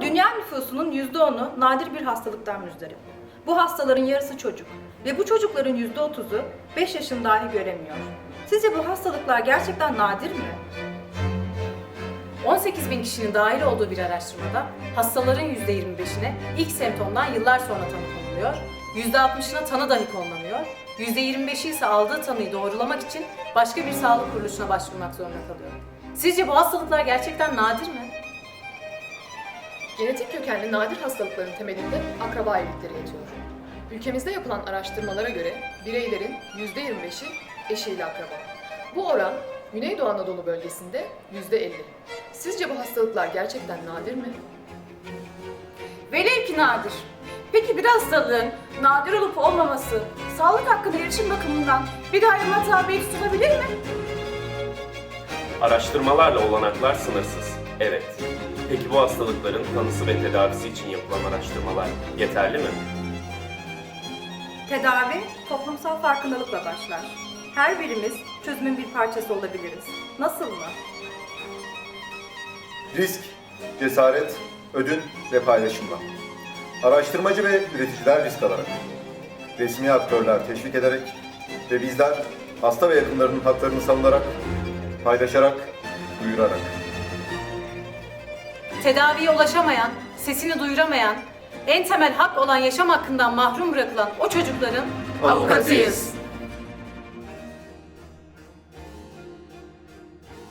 Dünya nüfusunun %10'u nadir bir hastalıktan müzdarip. Bu hastaların yarısı çocuk ve bu çocukların %30'u 5 yaşını dahi göremiyor. Sizce bu hastalıklar gerçekten nadir mi? 18 bin kişinin dahil olduğu bir araştırmada hastaların %25'ine ilk semptomdan yıllar sonra tanı konuluyor, %60'ına tanı dahi konulamıyor, %25'i ise aldığı tanıyı doğrulamak için başka bir sağlık kuruluşuna başvurmak zorunda kalıyor. Sizce bu hastalıklar gerçekten nadir mi? Genetik kökenli nadir hastalıkların temelinde akraba evlilikleri yatıyor. Ülkemizde yapılan araştırmalara göre bireylerin %25'i eşiyle akraba. Bu oran Güneydoğu Anadolu bölgesinde %50. Sizce bu hastalıklar gerçekten nadir mi? Velev ki nadir. Peki bir hastalığın nadir olup olmaması sağlık hakkında iletişim bakımından bir ayrıma tabi tutulabilir mi? Araştırmalarla olanaklar sınırsız. Evet. Peki bu hastalıkların tanısı ve tedavisi için yapılan araştırmalar yeterli mi? Tedavi toplumsal farkındalıkla başlar. Her birimiz çözümün bir parçası olabiliriz. Nasıl mı? Risk, cesaret, ödün ve paylaşımla. Araştırmacı ve üreticiler risk alarak. Resmi aktörler teşvik ederek ve bizler hasta ve yakınlarının haklarını savunarak, paylaşarak, duyurarak. Tedaviye ulaşamayan, sesini duyuramayan, en temel hak olan yaşam hakkından mahrum bırakılan o çocukların Avukatıyız.